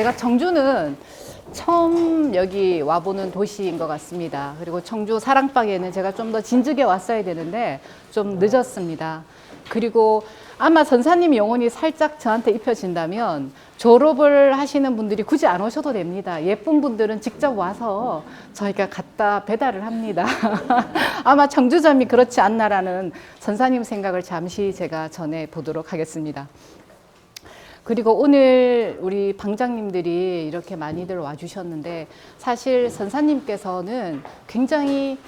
제가 청주는 처음 여기 와보는 도시인 것 같습니다. 그리고 청주 사랑방에는 제가 좀 더 진즉에 왔어야 되는데 좀 늦었습니다. 그리고 아마 선사님 영혼이 살짝 저한테 입혀진다면 졸업을 하시는 분들이 굳이 안 오셔도 됩니다. 예쁜 분들은 직접 와서 저희가 갖다 배달을 합니다. 아마 청주점이 그렇지 않나라는 선사님 생각을 잠시 제가 전해 보도록 하겠습니다. 그리고 오늘 우리 방장님들이 이렇게 많이들 와주셨는데 사실 선사님께서는 굉장히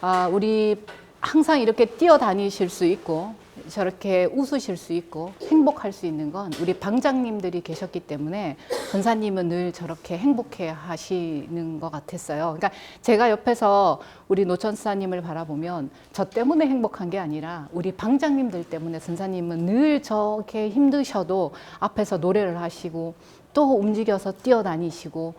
아, 우리 항상 이렇게 뛰어다니실 수 있고 저렇게 웃으실 수 있고 행복할 수 있는 건 우리 방장님들이 계셨기 때문에 선사님은 늘 저렇게 행복해 하시는 것 같았어요. 그러니까 제가 옆에서 우리 노천사님을 바라보면 저 때문에 행복한 게 아니라 우리 방장님들 때문에 선사님은 늘 저렇게 힘드셔도 앞에서 노래를 하시고 또 움직여서 뛰어다니시고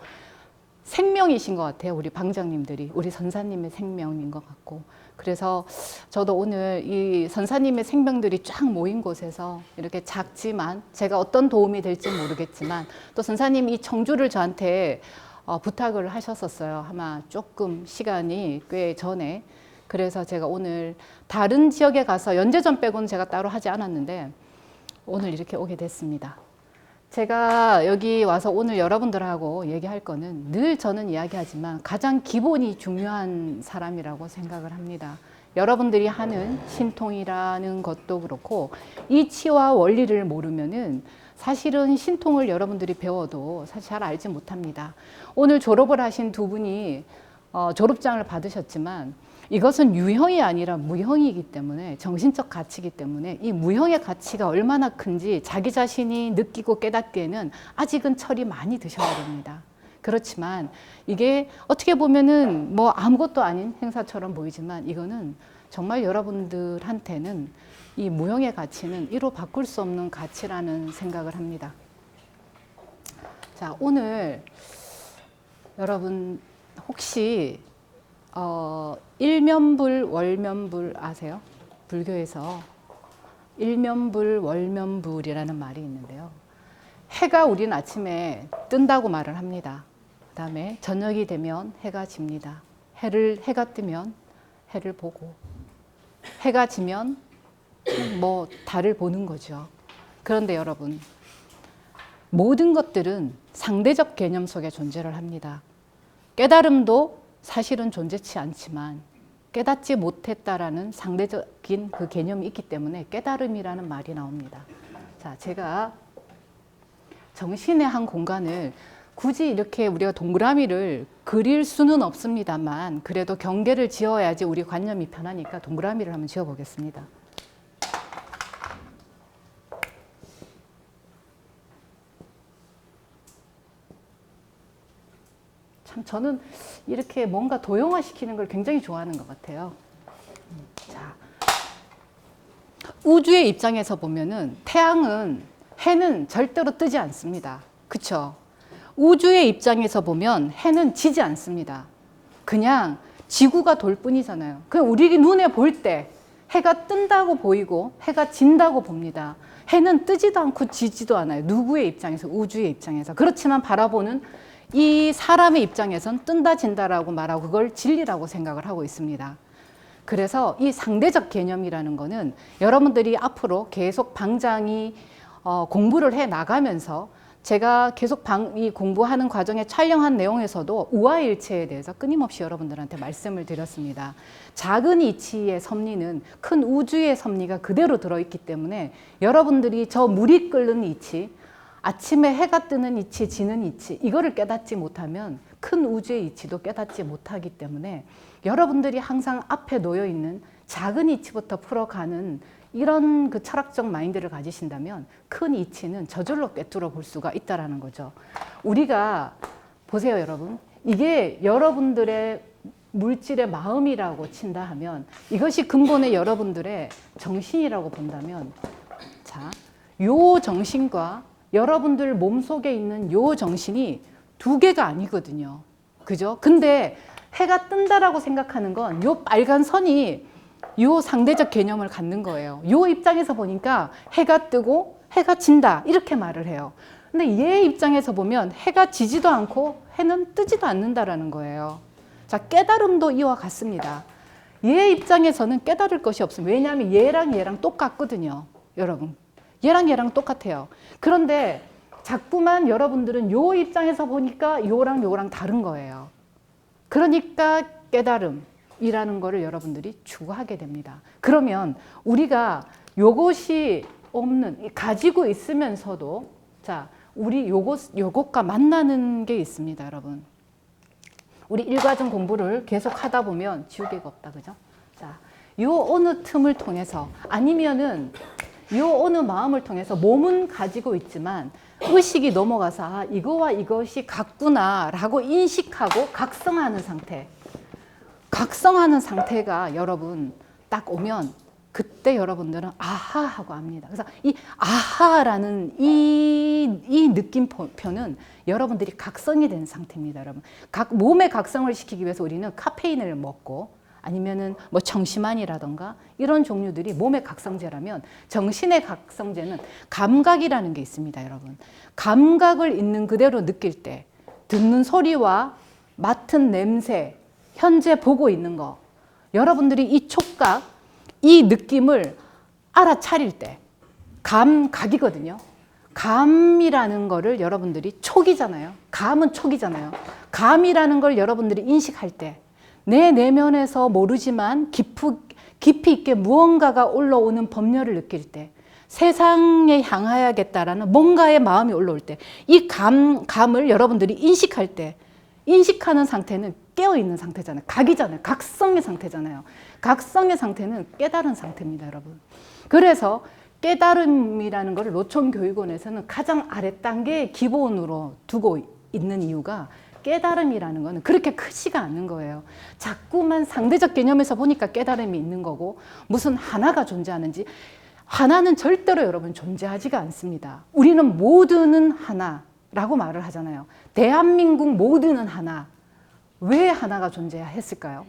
생명이신 것 같아요. 우리 방장님들이 우리 선사님의 생명인 것 같고 그래서 저도 오늘 이 선사님의 생명들이 쫙 모인 곳에서 이렇게 작지만 제가 어떤 도움이 될지 모르겠지만 또 선사님이 이 청주를 저한테 어, 부탁을 하셨었어요. 아마 조금 시간이 꽤 전에 그래서 제가 오늘 다른 지역에 가서 연재전 빼고는 제가 따로 하지 않았는데 오늘 이렇게 오게 됐습니다. 제가 여기 와서 오늘 여러분들하고 얘기할 거는 늘 저는 이야기하지만 가장 기본이 중요한 사람이라고 생각을 합니다. 여러분들이 하는 신통이라는 것도 그렇고 이 치와 원리를 모르면은 사실은 신통을 여러분들이 배워도 사실 잘 알지 못합니다. 오늘 졸업을 하신 두 분이 어, 졸업장을 받으셨지만 이것은 유형이 아니라 무형이기 때문에 정신적 가치이기 때문에 이 무형의 가치가 얼마나 큰지 자기 자신이 느끼고 깨닫기에는 아직은 철이 많이 드셔야 됩니다. 그렇지만 이게 어떻게 보면은 뭐 아무것도 아닌 행사처럼 보이지만 이거는 정말 여러분들한테는 이 무형의 가치는 이로 바꿀 수 없는 가치라는 생각을 합니다. 자, 오늘 여러분 혹시 어, 일면불 월면불 아세요? 불교에서 일면불 월면불이라는 말이 있는데요. 해가 우리는 아침에 뜬다고 말을 합니다. 그다음에 저녁이 되면 해가 집니다. 해를 해가 뜨면 해를 보고 해가 지면 뭐 달을 보는 거죠. 그런데 여러분 모든 것들은 상대적 개념 속에 존재를 합니다. 깨달음도 사실은 존재치 않지만 깨닫지 못했다라는 상대적인 그 개념이 있기 때문에 깨달음이라는 말이 나옵니다. 자, 제가 정신의 한 공간을 굳이 이렇게 우리가 동그라미를 그릴 수는 없습니다만 그래도 경계를 지어야지 우리 관념이 편하니까 동그라미를 한번 지어 보겠습니다. 저는 이렇게 뭔가 도형화 시키는 걸 굉장히 좋아하는 것 같아요. 음, 자, 우주의 입장에서 보면은 태양은 해는 절대로 뜨지 않습니다. 그쵸? 우주의 입장에서 보면 해는 지지 않습니다. 그냥 지구가 돌 뿐이잖아요. 그 우리 눈에 볼 때 해가 뜬다고 보이고 해가 진다고 봅니다. 해는 뜨지도 않고 지지도 않아요. 누구의 입장에서 우주의 입장에서 그렇지만 바라보는 이 사람의 입장에선 뜬다 진다라고 말하고 그걸 진리라고 생각을 하고 있습니다. 그래서 이 상대적 개념이라는 거는 여러분들이 앞으로 계속 방장이 어, 공부를 해 나가면서 제가 계속 방, 이 공부하는 과정에 촬영한 내용에서도 우아일체에 대해서 끊임없이 여러분들한테 말씀을 드렸습니다. 작은 이치의 섭리는 큰 우주의 섭리가 그대로 들어있기 때문에 여러분들이 저 물이 끓는 이치, 아침에 해가 뜨는 이치, 지는 이치, 이거를 깨닫지 못하면 큰 우주의 이치도 깨닫지 못하기 때문에 여러분들이 항상 앞에 놓여 있는 작은 이치부터 풀어가는 이런 그 철학적 마인드를 가지신다면 큰 이치는 저절로 꿰뚫어 볼 수가 있다라는 거죠. 우리가 보세요, 여러분. 이게 여러분들의 물질의 마음이라고 친다 하면 이것이 근본의 여러분들의 정신이라고 본다면 자, 요 정신과 여러분들 몸속에 있는 요 정신이 두 개가 아니거든요. 그죠? 근데 해가 뜬다라고 생각하는 건 요 빨간 선이 요 상대적 개념을 갖는 거예요. 요 입장에서 보니까 해가 뜨고 해가 진다 이렇게 말을 해요. 근데 얘 입장에서 보면 해가 지지도 않고 해는 뜨지도 않는다라는 거예요. 자, 깨달음도 이와 같습니다. 얘 입장에서는 깨달을 것이 없습니다. 왜냐하면 얘랑 얘랑 똑같거든요. 여러분. 얘랑 얘랑 똑같아요. 그런데 자꾸만 여러분들은 요 입장에서 보니까 요랑 요랑 다른 거예요. 그러니까 깨달음이라는 거를 여러분들이 추구하게 됩니다. 그러면 우리가 요것이 없는 가지고 있으면서도 자 우리 요것 요것과 만나는 게 있습니다, 여러분. 우리 일과정 공부를 계속 하다 보면 지우개가 없다, 그죠? 자, 요 어느 틈을 통해서 아니면은 요 어느 마음을 통해서 몸은 가지고 있지만 의식이 넘어가서 아, 이거와 이것이 같구나라고 인식하고 각성하는 상태. 각성하는 상태가 여러분 딱 오면 그때 여러분들은 아하 하고 압니다. 그래서 이 아하라는 이, 이 느낌표는 여러분들이 각성이 된 상태입니다, 여러분. 각 몸의 각성을 시키기 위해서 우리는 카페인을 먹고 아니면은 뭐 정시만이라던가 이런 종류들이 몸의 각성제라면 정신의 각성제는 감각이라는 게 있습니다, 여러분. 감각을 있는 그대로 느낄 때 듣는 소리와 맡은 냄새, 현재 보고 있는 거. 여러분들이 이 촉각, 이 느낌을 알아차릴 때 감각이거든요. 감이라는 거를 여러분들이 촉이잖아요. 감은 촉이잖아요. 감이라는 걸 여러분들이 인식할 때 내 내면에서 모르지만 깊이, 깊이 있게 무언가가 올라오는 법률을 느낄 때 세상에 향하야겠다라는 뭔가의 마음이 올라올 때 이 감, 감을 여러분들이 인식할 때 인식하는 상태는 깨어있는 상태잖아요. 각이잖아요. 각성의 상태잖아요. 각성의 상태는 깨달은 상태입니다, 여러분. 그래서 깨달음이라는 것을 노천교육원에서는 가장 아래 단계의 기본으로 두고 있는 이유가 깨달음이라는 거는 그렇게 크지가 않는 거예요. 자꾸만 상대적 개념에서 보니까 깨달음이 있는 거고 무슨 하나가 존재하는지 하나는 절대로 여러분 존재하지가 않습니다. 우리는 모두는 하나라고 말을 하잖아요. 대한민국 모두는 하나. 왜 하나가 존재했을까요?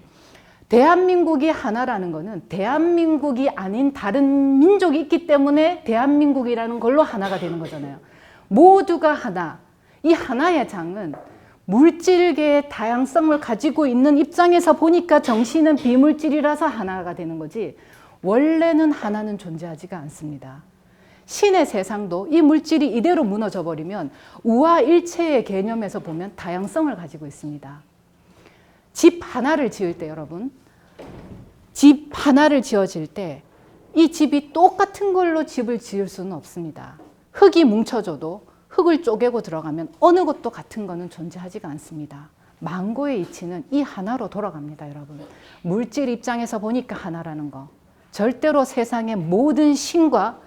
대한민국이 하나라는 것은 대한민국이 아닌 다른 민족이 있기 때문에 대한민국이라는 걸로 하나가 되는 거잖아요. 모두가 하나. 이 하나의 장은 물질계의 다양성을 가지고 있는 입장에서 보니까 정신은 비물질이라서 하나가 되는 거지 원래는 하나는 존재하지가 않습니다. 신의 세상도 이 물질이 이대로 무너져 버리면 우화 일체의 개념에서 보면 다양성을 가지고 있습니다. 집 하나를 지을 때 여러분 집 하나를 지어질 때 이 집이 똑같은 걸로 집을 지을 수는 없습니다. 흙이 뭉쳐져도 흙을 쪼개고 들어가면 어느 것도 같은 거는 존재하지가 않습니다. 망고의 이치는 이 하나로 돌아갑니다, 여러분. 물질 입장에서 보니까 하나라는 거. 절대로 세상의 모든 신과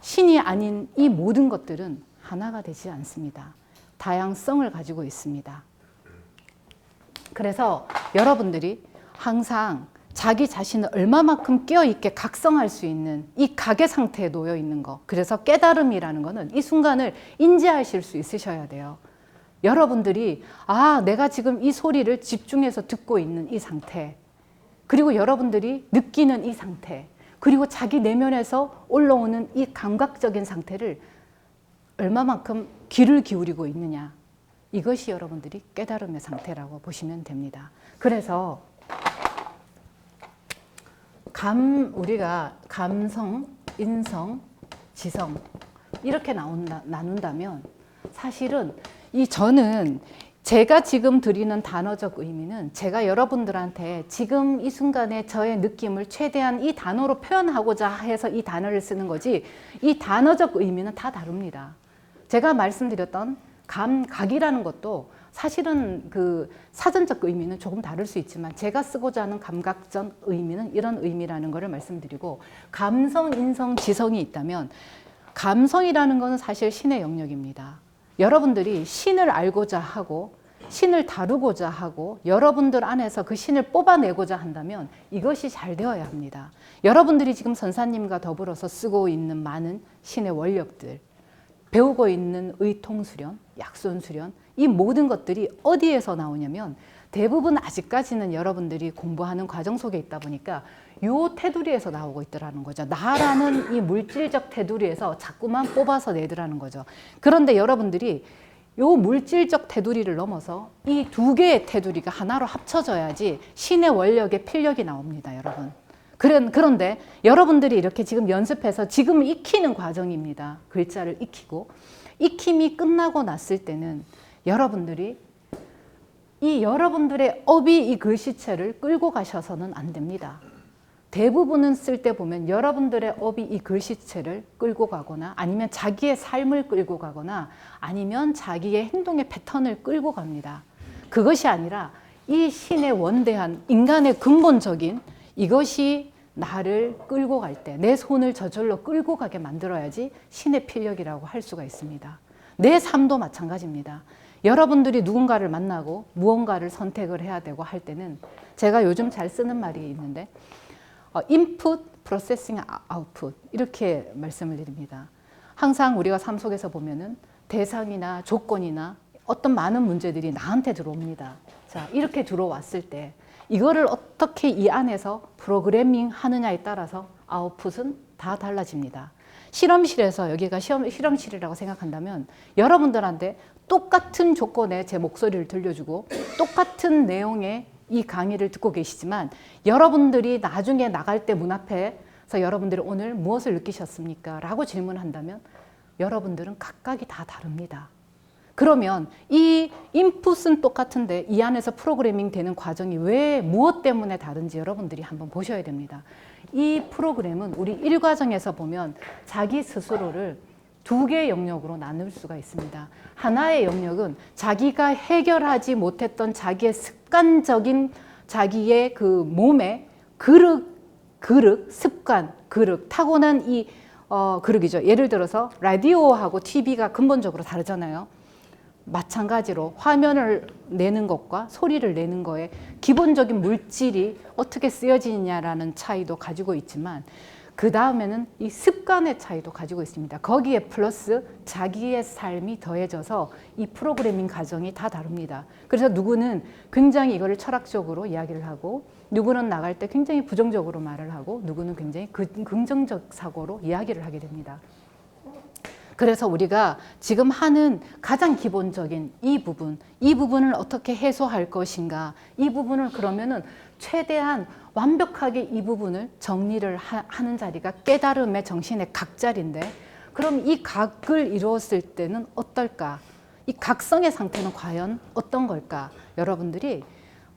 신이 아닌 이 모든 것들은 하나가 되지 않습니다. 다양성을 가지고 있습니다. 그래서 여러분들이 항상 자기 자신을 얼마만큼 깨어있게 각성할 수 있는 이 각의 상태에 놓여 있는 거. 그래서 깨달음이라는 거는 이 순간을 인지하실 수 있으셔야 돼요. 여러분들이, 아, 내가 지금 이 소리를 집중해서 듣고 있는 이 상태. 그리고 여러분들이 느끼는 이 상태. 그리고 자기 내면에서 올라오는 이 감각적인 상태를 얼마만큼 귀를 기울이고 있느냐. 이것이 여러분들이 깨달음의 상태라고 보시면 됩니다. 그래서 감 우리가 감성, 인성, 지성 이렇게 나온다, 나눈다면 사실은 이 저는 제가 지금 드리는 단어적 의미는 제가 여러분들한테 지금 이 순간에 저의 느낌을 최대한 이 단어로 표현하고자 해서 이 단어를 쓰는 거지 이 단어적 의미는 다 다릅니다. 제가 말씀드렸던 감각이라는 것도 사실은 그 사전적 의미는 조금 다를 수 있지만 제가 쓰고자 하는 감각적 의미는 이런 의미라는 것을 말씀드리고 감성, 인성, 지성이 있다면 감성이라는 것은 사실 신의 영역입니다. 여러분들이 신을 알고자 하고 신을 다루고자 하고 여러분들 안에서 그 신을 뽑아내고자 한다면 이것이 잘 되어야 합니다. 여러분들이 지금 선사님과 더불어서 쓰고 있는 많은 신의 원력들, 배우고 있는 의통 수련, 약손 수련, 이 모든 것들이 어디에서 나오냐면 대부분 아직까지는 여러분들이 공부하는 과정 속에 있다 보니까 요 테두리에서 나오고 있더라는 거죠. 나라는 이 물질적 테두리에서 자꾸만 뽑아서 내더라는 거죠. 그런데 여러분들이 요 물질적 테두리를 넘어서 이 두 개의 테두리가 하나로 합쳐져야지 신의 원력의 필력이 나옵니다, 여러분. 그런, 그런데 여러분들이 이렇게 지금 연습해서 지금 익히는 과정입니다. 글자를 익히고. 익힘이 끝나고 났을 때는 여러분들이 이 여러분들의 업이 이 글씨체를 끌고 가셔서는 안 됩니다. 대부분은 쓸 때 보면 여러분들의 업이 이 글씨체를 끌고 가거나 아니면 자기의 삶을 끌고 가거나 아니면 자기의 행동의 패턴을 끌고 갑니다. 그것이 아니라 이 신의 원대한 인간의 근본적인 이것이 나를 끌고 갈 때 내 손을 저절로 끌고 가게 만들어야지 신의 필력이라고 할 수가 있습니다. 내 삶도 마찬가지입니다. 여러분들이 누군가를 만나고 무언가를 선택을 해야 되고 할 때는 제가 요즘 잘 쓰는 말이 있는데 어, input, processing, output 이렇게 말씀을 드립니다. 항상 우리가 삶 속에서 보면은 대상이나 조건이나 어떤 많은 문제들이 나한테 들어옵니다. 자, 이렇게 들어왔을 때 이거를 어떻게 이 안에서 프로그래밍 하느냐에 따라서 아웃풋은 다 달라집니다. 실험실에서 여기가 시험, 실험실이라고 생각한다면 여러분들한테 똑같은 조건에 제 목소리를 들려주고 똑같은 내용의 이 강의를 듣고 계시지만 여러분들이 나중에 나갈 때 문 앞에서 여러분들이 오늘 무엇을 느끼셨습니까? 라고 질문한다면 여러분들은 각각이 다 다릅니다. 그러면 이 인풋은 똑같은데 이 안에서 프로그래밍 되는 과정이 왜 무엇 때문에 다른지 여러분들이 한번 보셔야 됩니다. 이 프로그램은 우리 일과정에서 보면 자기 스스로를 두 개의 영역으로 나눌 수가 있습니다. 하나의 영역은 자기가 해결하지 못했던 자기의 습관적인 자기의 그 몸의 그릇, 그릇, 습관, 그릇, 타고난 이 어, 그릇이죠. 예를 들어서 라디오하고 TV가 근본적으로 다르잖아요. 마찬가지로 화면을 내는 것과 소리를 내는 거에 기본적인 물질이 어떻게 쓰여지느냐라는 차이도 가지고 있지만 그 다음에는 이 습관의 차이도 가지고 있습니다. 거기에 플러스 자기의 삶이 더해져서 이 프로그래밍 과정이 다 다릅니다. 그래서 누구는 굉장히 이거를 철학적으로 이야기를 하고 누구는 나갈 때 굉장히 부정적으로 말을 하고 누구는 굉장히 그- 긍정적 사고로 이야기를 하게 됩니다. 그래서 우리가 지금 하는 가장 기본적인 이 부분, 이 부분을 어떻게 해소할 것인가, 이 부분을 그러면은 최대한 완벽하게 이 부분을 정리를 하, 는 자리가 깨달음의 정신의 각자리인데, 그럼 이 각을 이루었을 때는 어떨까? 이 각성의 상태는 과연 어떤 걸까? 여러분들이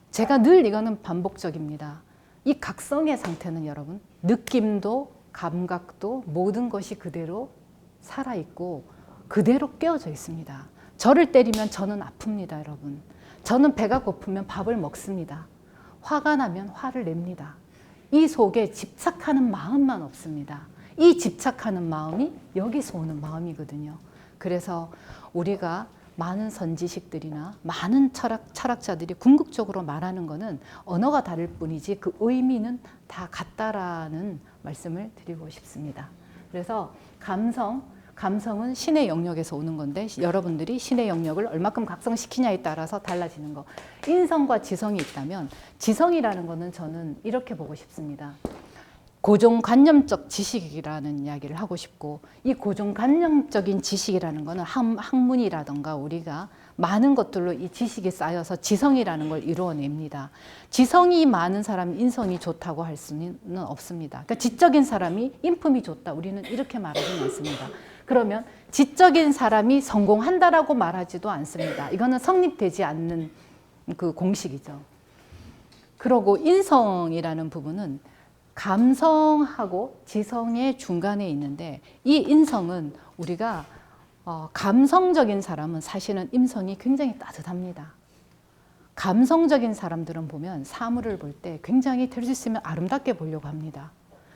제가 늘 이거는 반복적입니다. 이 각성의 상태는 여러분, 느낌도 감각도 모든 것이 그대로 살아있고 그대로 깨어져 있습니다. 저를 때리면 저는 아픕니다, 여러분. 저는 배가 고프면 밥을 먹습니다. 화가 나면 화를 냅니다. 이 속에 집착하는 마음만 없습니다. 이 집착하는 마음이 여기서 오는 마음이거든요. 그래서 우리가 많은 선지식들이나 많은 철학, 철학자들이 궁극적으로 말하는 거는 언어가 다를 뿐이지 그 의미는 다 같다라는 말씀을 드리고 싶습니다. 그래서 감성, 감성은 신의 영역에서 오는 건데 여러분들이 신의 영역을 얼마큼 각성시키냐에 따라서 달라지는 거. 인성과 지성이 있다면 지성이라는 거는 저는 이렇게 보고 싶습니다. 고정관념적 지식이라는 이야기를 하고 싶고 이 고정관념적인 지식이라는 거는 학- 학문이라던가 우리가 많은 것들로 이 지식이 쌓여서 지성이라는 걸 이루어냅니다. 지성이 많은 사람이 인성이 좋다고 할 수는 없습니다. 그러니까 지적인 사람이 인품이 좋다. 우리는 이렇게 말하지는 않습니다. 그러면 지적인 사람이 성공한다라고 말하지도 않습니다. 이거는 성립되지 않는 그 공식이죠. 그러고 인성이라는 부분은 감성하고 지성의 중간에 있는데 이 인성은 우리가 어, 감성적인 사람은 사실은 인성이 굉장히 따뜻합니다. 감성적인 사람들은 보면 사물을 볼 때 굉장히 될 수 있으면 아름답게 보려고 합니다.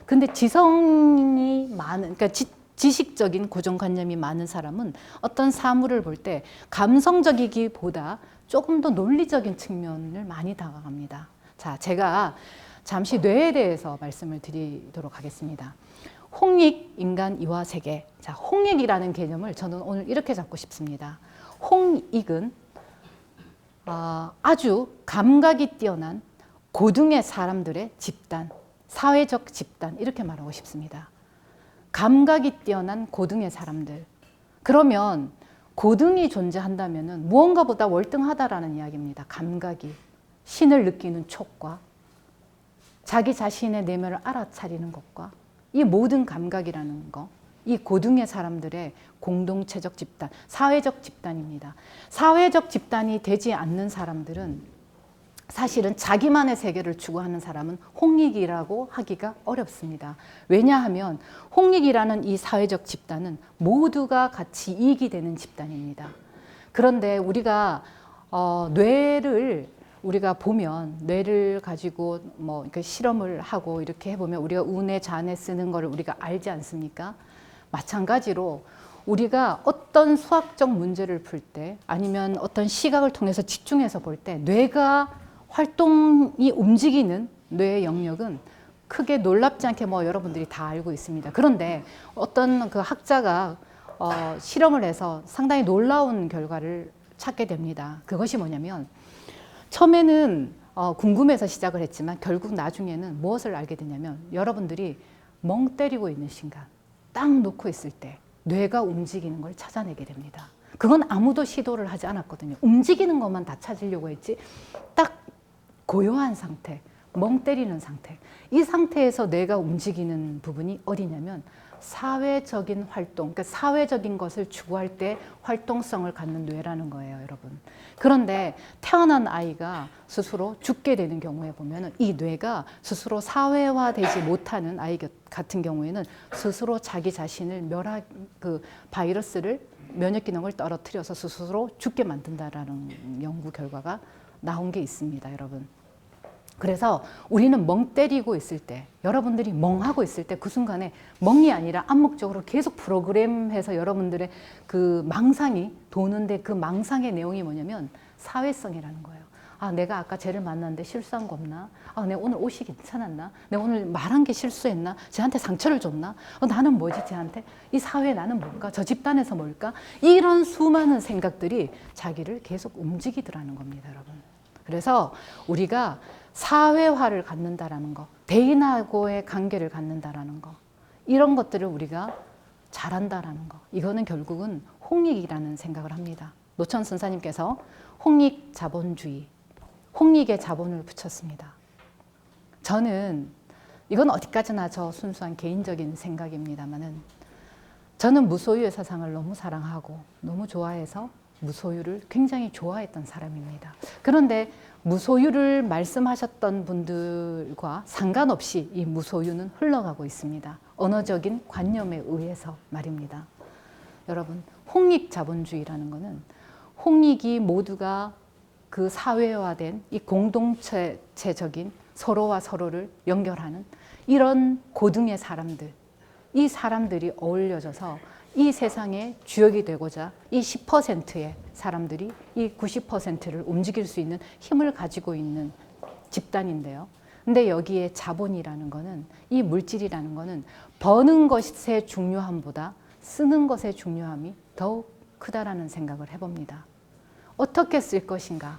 근데 지성이 많은, 그러니까 지, 지식적인 고정관념이 많은 사람은 어떤 사물을 볼 때 감성적이기보다 조금 더 논리적인 측면을 많이 다가갑니다. 자, 제가 잠시 뇌에 대해서 말씀을 드리도록 하겠습니다. 홍익, 인간, 이화, 세계. 자, 홍익이라는 개념을 저는 오늘 이렇게 잡고 싶습니다. 홍익은 어, 아주 감각이 뛰어난 고등의 사람들의 집단, 사회적 집단 이렇게 말하고 싶습니다. 감각이 뛰어난 고등의 사람들. 그러면 고등이 존재한다면은 무언가보다 월등하다라는 이야기입니다. 감각이 신을 느끼는 촉과 자기 자신의 내면을 알아차리는 것과 이 모든 감각이라는 거, 이 고등의 사람들의 공동체적 집단, 사회적 집단입니다. 사회적 집단이 되지 않는 사람들은 사실은 자기만의 세계를 추구하는 사람은 홍익이라고 하기가 어렵습니다. 왜냐하면 홍익이라는 이 사회적 집단은 모두가 같이 이익이 되는 집단입니다. 그런데 우리가 어, 뇌를 우리가 보면 뇌를 가지고 뭐 이렇게 실험을 하고 이렇게 해보면 우리가 운에 잔에 쓰는 거를 우리가 알지 않습니까? 마찬가지로 우리가 어떤 수학적 문제를 풀 때 아니면 어떤 시각을 통해서 집중해서 볼 때 뇌가 활동이 움직이는 뇌의 영역은 크게 놀랍지 않게 뭐 여러분들이 다 알고 있습니다. 그런데 어떤 그 학자가 어, 실험을 해서 상당히 놀라운 결과를 찾게 됩니다. 그것이 뭐냐면 처음에는 어, 궁금해서 시작을 했지만 결국 나중에는 무엇을 알게 되냐면 여러분들이 멍 때리고 있는 순간 딱 놓고 있을 때 뇌가 움직이는 걸 찾아내게 됩니다. 그건 아무도 시도를 하지 않았거든요. 움직이는 것만 다 찾으려고 했지 딱 고요한 상태, 멍 때리는 상태. 이 상태에서 뇌가 움직이는 부분이 어디냐면 사회적인 활동, 그러니까 사회적인 것을 추구할 때 활동성을 갖는 뇌라는 거예요, 여러분. 그런데 태어난 아이가 스스로 죽게 되는 경우에 보면 이 뇌가 스스로 사회화되지 못하는 아이 같은 경우에는 스스로 자기 자신을 멸하 그 바이러스를 면역 기능을 떨어뜨려서 스스로 죽게 만든다라는 연구 결과가 나온 게 있습니다, 여러분. 그래서 우리는 멍 때리고 있을 때, 여러분들이 멍하고 있을 때 그 순간에 멍이 아니라 암묵적으로 계속 프로그램해서 여러분들의 그 망상이 도는데 그 망상의 내용이 뭐냐면 사회성이라는 거예요. 아, 내가 아까 쟤를 만났는데 실수한 거 없나? 아, 내가 오늘 옷이 괜찮았나? 내가 오늘 말한 게 실수했나? 쟤한테 상처를 줬나? 어, 나는 뭐지, 쟤한테? 이 사회에 나는 뭘까? 저 집단에서 뭘까? 이런 수많은 생각들이 자기를 계속 움직이더라는 겁니다, 여러분. 그래서 우리가 사회화를 갖는다라는 거, 대인하고의 관계를 갖는다라는 거, 이런 것들을 우리가 잘한다라는 거, 이거는 결국은 홍익이라는 생각을 합니다. 노천 선사님께서 홍익 자본주의, 홍익의 자본을 붙였습니다. 저는 이건 어디까지나 저 순수한 개인적인 생각입니다만은 저는 무소유의 사상을 너무 사랑하고 너무 좋아해서 무소유를 굉장히 좋아했던 사람입니다. 그런데 무소유를 말씀하셨던 분들과 상관없이 이 무소유는 흘러가고 있습니다. 언어적인 관념에 의해서 말입니다. 여러분, 홍익 자본주의라는 것은 홍익이 모두가 그 사회화된 이 공동체적인 서로와 서로를 연결하는 이런 고등의 사람들, 이 사람들이 어울려져서 이 세상의 주역이 되고자 이 10%의 사람들이 이 90%를 움직일 수 있는 힘을 가지고 있는 집단인데요. 근데 여기에 자본이라는 거는 이 물질이라는 거는 버는 것의 중요함보다 쓰는 것의 중요함이 더욱 크다라는 생각을 해봅니다. 어떻게 쓸 것인가?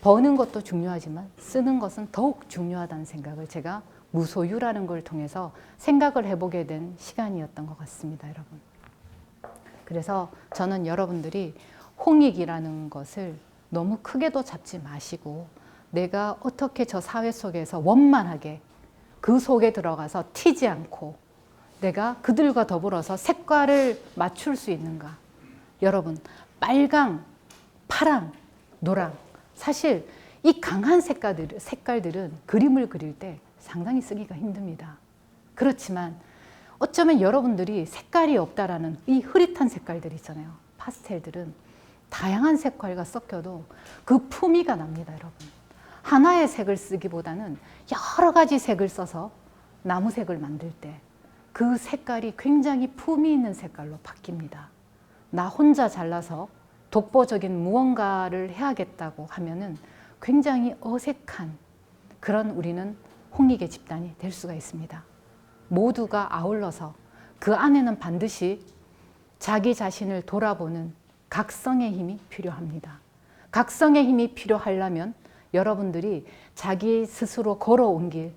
버는 것도 중요하지만 쓰는 것은 더욱 중요하다는 생각을 제가 무소유라는 걸 통해서 생각을 해보게 된 시간이었던 것 같습니다, 여러분. 그래서 저는 여러분들이 홍익이라는 것을 너무 크게도 잡지 마시고 내가 어떻게 저 사회 속에서 원만하게 그 속에 들어가서 튀지 않고 내가 그들과 더불어서 색깔을 맞출 수 있는가. 여러분, 빨강, 파랑, 노랑. 사실 이 강한 색깔들, 색깔들은 그림을 그릴 때 상당히 쓰기가 힘듭니다. 그렇지만 어쩌면 여러분들이 색깔이 없다라는 이 흐릿한 색깔들 있잖아요. 파스텔들은 다양한 색깔과 섞여도 그 품위가 납니다, 여러분. 하나의 색을 쓰기보다는 여러 가지 색을 써서 나무색을 만들 때 그 색깔이 굉장히 품위 있는 색깔로 바뀝니다. 나 혼자 잘라서 독보적인 무언가를 해야겠다고 하면은 굉장히 어색한 그런 우리는 홍익의 집단이 될 수가 있습니다. 모두가 아울러서 그 안에는 반드시 자기 자신을 돌아보는 각성의 힘이 필요합니다. 각성의 힘이 필요하려면 여러분들이 자기 스스로 걸어온 길,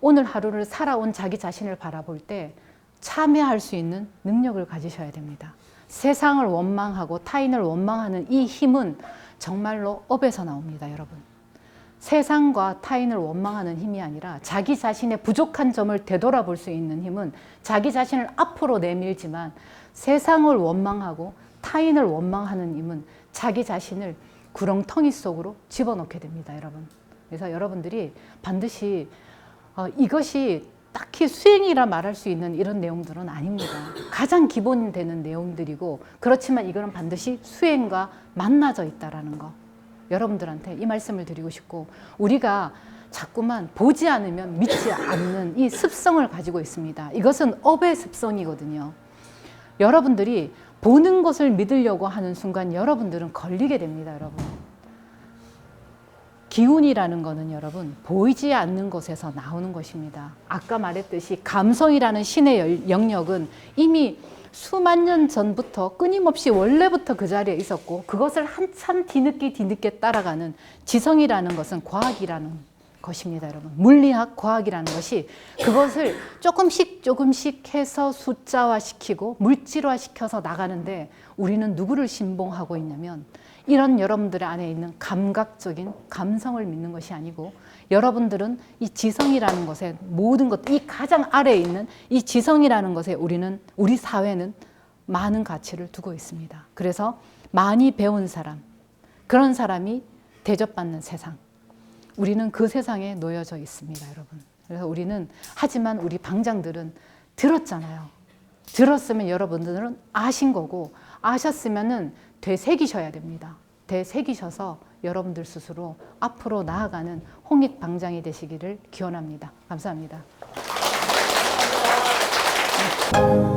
오늘 하루를 살아온 자기 자신을 바라볼 때 참여할 수 있는 능력을 가지셔야 됩니다. 세상을 원망하고 타인을 원망하는 이 힘은 정말로 업에서 나옵니다, 여러분. 세상과 타인을 원망하는 힘이 아니라 자기 자신의 부족한 점을 되돌아볼 수 있는 힘은 자기 자신을 앞으로 내밀지만 세상을 원망하고 타인을 원망하는 힘은 자기 자신을 구렁텅이 속으로 집어넣게 됩니다, 여러분. 그래서 여러분들이 반드시 어, 이것이 딱히 수행이라 말할 수 있는 이런 내용들은 아닙니다. 가장 기본 되는 내용들이고 그렇지만 이거는 반드시 수행과 만나져 있다라는 거. 여러분들한테 이 말씀을 드리고 싶고 우리가 자꾸만 보지 않으면 믿지 않는 이 습성을 가지고 있습니다. 이것은 업의 습성이거든요. 여러분들이 보는 것을 믿으려고 하는 순간 여러분들은 걸리게 됩니다, 여러분. 기운이라는 거는 여러분 보이지 않는 곳에서 나오는 것입니다. 아까 말했듯이 감성이라는 신의 열- 영역은 이미 수만 년 전부터 끊임없이 원래부터 그 자리에 있었고 그것을 한참 뒤늦게 뒤늦게 따라가는 지성이라는 것은 과학이라는 것입니다, 여러분. 물리학 과학이라는 것이 그것을 조금씩 조금씩 해서 숫자화 시키고 물질화 시켜서 나가는데 우리는 누구를 신봉하고 있냐면 이런 여러분들의 안에 있는 감각적인 감성을 믿는 것이 아니고 여러분들은 이 지성이라는 것에 모든 것, 이 가장 아래에 있는 이 지성이라는 것에 우리는 우리 사회는 많은 가치를 두고 있습니다. 그래서 많이 배운 사람, 그런 사람이 대접받는 세상. 우리는 그 세상에 놓여져 있습니다, 여러분. 그래서 우리는 하지만 우리 방장들은 들었잖아요. 들었으면 여러분들은 아신 거고 아셨으면은 되새기셔야 됩니다. 되새기셔서 여러분들 스스로 앞으로 나아가는 홍익 방장이 되시기를 기원합니다. 감사합니다. 네.